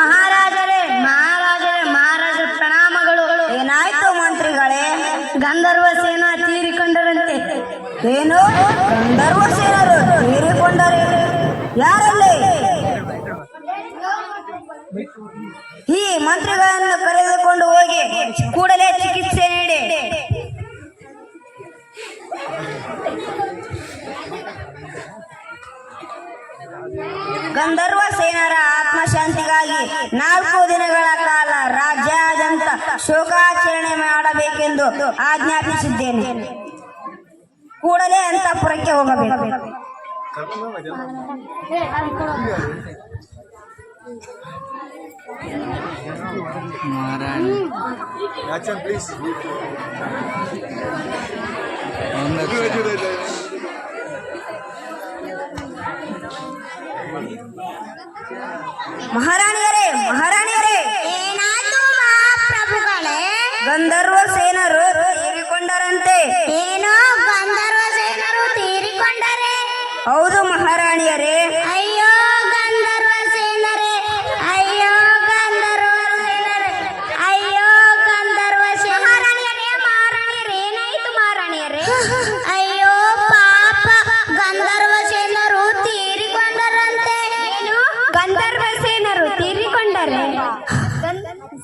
ಮಹಾರಾಜರೇ ಮಹಾರಾಜರೇ ಮಹಾರಾಜ ಪ್ರಣಾಮಗಳು. ಏನಾಯ್ತು ಮಂತ್ರಿಗಳೇ? ಗಂಧರ್ವ ಸೇನಾ ತೀರಿಕೊಂಡರಂತೆ. ಏನು? ಗಂಧರ್ವ ಸೇನರು ತೀರಿಕೊಂಡರೆ. ಯಾರಲ್ಲಿ? ಈ ಮಂತ್ರಿಗಳನ್ನು ಕರೆದುಕೊಂಡು ಹೋಗಿ ಕೂಡಲೇ ಚಿಕಿತ್ಸೆ ನೀಡಿ. ಗಂಧರ್ವ ಆತ್ಮಶಾಂತಿಗಾಗಿ ನಾಲ್ಕು ದಿನಗಳ ಕಾಲ ರಾಜ್ಯಾದ್ಯಂತ ಶೋಕಾಚರಣೆ ಮಾಡಬೇಕೆಂದು ಆಜ್ಞಾಪಿಸಿದ್ದೇನೆ. ಕೂಡಲೇ ಅಂತಃಪುರಕ್ಕೆ ಹೋಗಬೇಕು. ಮಹಾರಾಣಿ ಮಹಾರಾಣಿಯರೇ ಮಹಾರಾಣಿಯರೇ. ಮಹಾಪ್ರಭುಗಳೇ ಗಂಧರ್ವ ಸೇನರು ತೀರಿಕೊಂಡರಂತೆ. ಏನೋ ಗಂಧರ್ವ ಸೇನರು ತೀರಿಕೊಂಡರೆ. ಹೌದು ಮಹಾರಾಣಿಯರೇ. ಗಂಧರ್ವ ಸೇನರು ತೀರಿಕೊಂಡರೆ.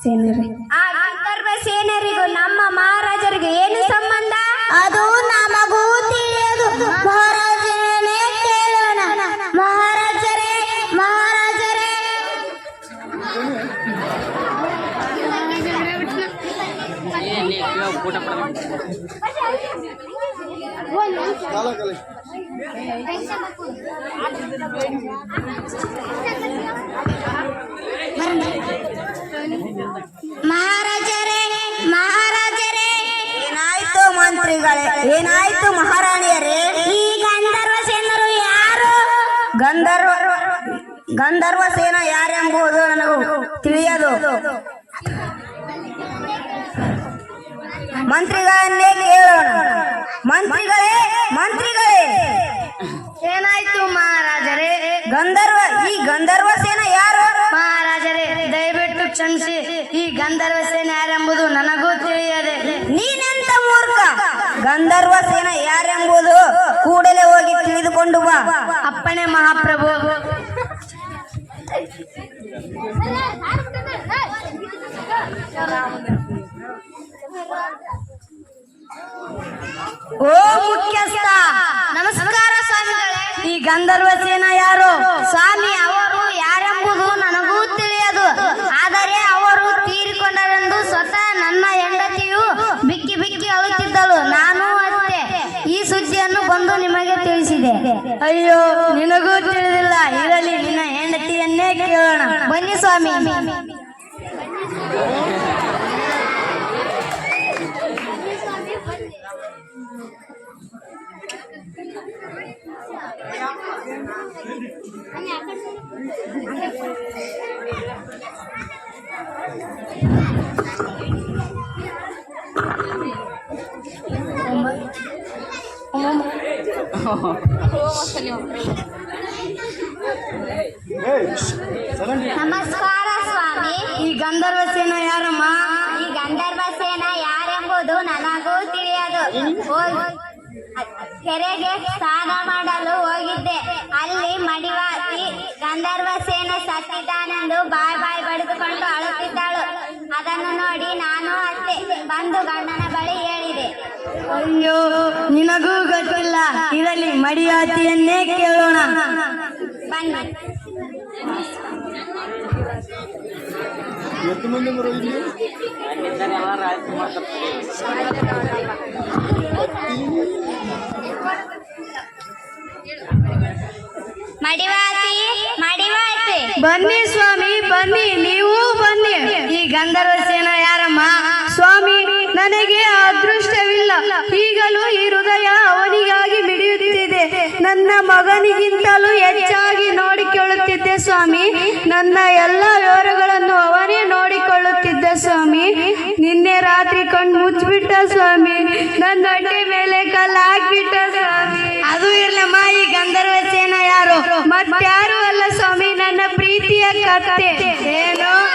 ಸೇನರೇ ಆ ಗಂಧರ್ವ ಸೇನರಿಗೂ ನಮ್ಮ ಮಹಾರಾಜರಿಗೂ ಏನು ಸಂಬಂಧ? ಅದು ನಮಗೂ ತಿಳಿಯದು. ಮಹಾರಾಜರೇ ಕೇಳೋಣ. ಮಹಾರಾಜರೇ ಮಹಾರಾಜರೇ. Kala, ಮಂತ್ರಿಗಳೇ ಏನಾಯ್ತು ಮಹಾರಾಣಿಯರೇ? ಈ ಗಂಧರ್ವ ಸೇನರು ಯಾರು? ಗಂಧರ್ವ ಗಂಧರ್ವ ಸೇನ ಯಾರೆಂಬುದು ನನಗೂ ತಿಳಿಯದು. ಮಂತ್ರಿಗಳನ್ನೇ ಕೇಳೋಣ. ಮಂತ್ರಿಗಳೇ ಮಂತ್ರಿಗಳೇ. ಏನಾಯ್ತು ಮಹಾರಾಜರೇ? ಗಂಧರ್ವ ಗಂಧರ್ವ ಸೇನ ಯಾರೆಂಬುದು ಕೂಡಲೇ ಹೋಗಿ ತಿಳಿದುಕೊಂಡು ಬಾ. ಅಪ್ಪಣೆ ಮಹಾಪ್ರಭು. ಓ ಮುಖ್ಯಸ್ಥ, ನಮಸ್ಕಾರ ಸ್ವಾಮಿಗಳೇ. ಈ ಗಂಧರ್ವ ಸೇನ ಯಾರು? ಸ್ವಾಮಿ ಅಯ್ಯೋ ನಿನಗೂ ತಿಳಿದಿಲ್ಲ. ಇರಲಿ ನಿನ್ನ ಹೆಂಡತಿಯನ್ನೇ ಕೇಳೋಣ. ಬನ್ನಿ ಸ್ವಾಮಿ. Hey, ನಮಸ್ಕಾರ ಸ್ವಾಮಿ. ಈ ಗಂಧರ್ವ ಸೇನ ಯಾರಮ್ಮ? ಈ ಗಂಧರ್ವ ಸೇನ ಯಾರೆಂಬುದು ನನಗೂ ತಿಳಿಯದು. ಕೆರೆಗೆ ಸ್ನಾನ ಮಾಡಲು ಹೋಗಿದ್ದೆ. ಅಲ್ಲಿ ಮಡಿವಾಕಿ ಗಂಧರ್ವ ಸೇನ ಸತ್ತಿದ್ದಾನೆಂದು ಬಾಯ್ ಬಾಯ್ ಬಡಿದುಕೊಂಡು ಅಳುತ್ತಿದ್ದಾಳು. ಅದನ್ನು ನೋಡಿ ನಾನು ಅತ್ತೆ ಬಂದು ಗಂಡನ ಬಳಿ ಅಯ್ಯೋ ನಿನಗೂ ಗೊತ್ತಿಲ್ಲ. ಇದರಲ್ಲಿ ಮಡಿಯಾತಿಯನ್ನೇ ಕೇಳೋಣ. ಬನ್ನಿ. ಎಷ್ಟು ಮಂದಿ ಬರೋ ಇಲ್ಲಿ? ಮಡಿವಾಸಿ ಮಡಿವಾಸಿ ಬನ್ನಿ ಸ್ವಾಮಿ ಬನ್ನಿ ನೀವು ಬನ್ನಿ. ಈ ಗಂಧರ್ವ ಸೇನ ನನಗೆ ಅದೃಷ್ಟವಿಲ್ಲ. ಈಗಲೂ ಈ ಹೃದಯ ಅವನಿಗಾಗಿ ಮಿಡಿಯುತ್ತಿದೆ. ನನ್ನ ಮಗನಿಗಿಂತಲೂ ಹೆಚ್ಚಾಗಿ ನೋಡಿಕೊಳ್ಳುತ್ತಿದ್ದೆ ಸ್ವಾಮಿ. ನನ್ನ ಎಲ್ಲ ವಿವರಗಳನ್ನು ಅವನೇ ನೋಡಿಕೊಳ್ಳುತ್ತಿದ್ದ ಸ್ವಾಮಿ. ನಿನ್ನೆ ರಾತ್ರಿ ಕಣ್ಣು ಮುಚ್ಚಿಬಿಟ್ಟ ಸ್ವಾಮಿ. ನನ್ನ ಹೊಟ್ಟೆ ಮೇಲೆ ಕಲ್ಲು ಹಾಕ್ಬಿಟ್ಟ ಸ್ವಾಮಿ. ಅದು ಇರ್ಲಮ್ಮ ಈ ಗಂಧರ್ವ ಸೇನ ಯಾರು? ಮತ್ತಾರು ಅಲ್ಲ ಸ್ವಾಮಿ ನನ್ನ ಪ್ರೀತಿಯ ಕಥೆ ಏನು?